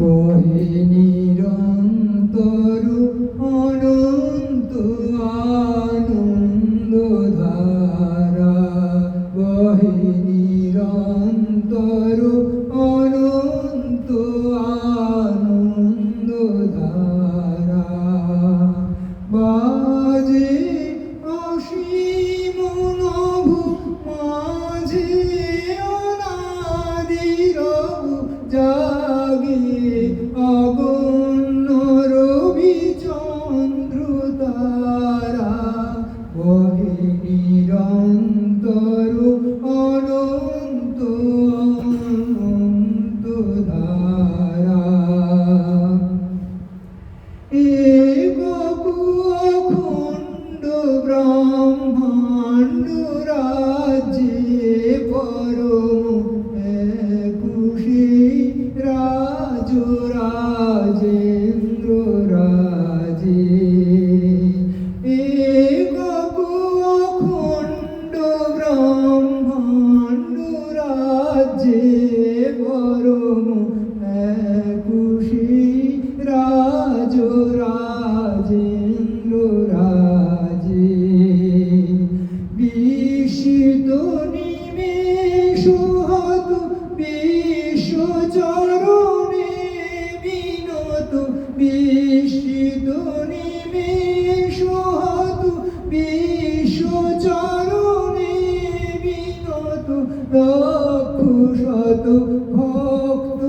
বহে নিরন্তর অনন্ত আনন্দ ধারা বহে নিরন্তর অনন্ত ধারা বাজে অসীম নিরন্তর যে পরম খুশি রাজ রাজেন্দ্র রাজে বিশিত নিমেষ বিশ্বচরণে বিনত বিশিত নিমেষ বিশ্বচরণে বিনত। কত ভক্ত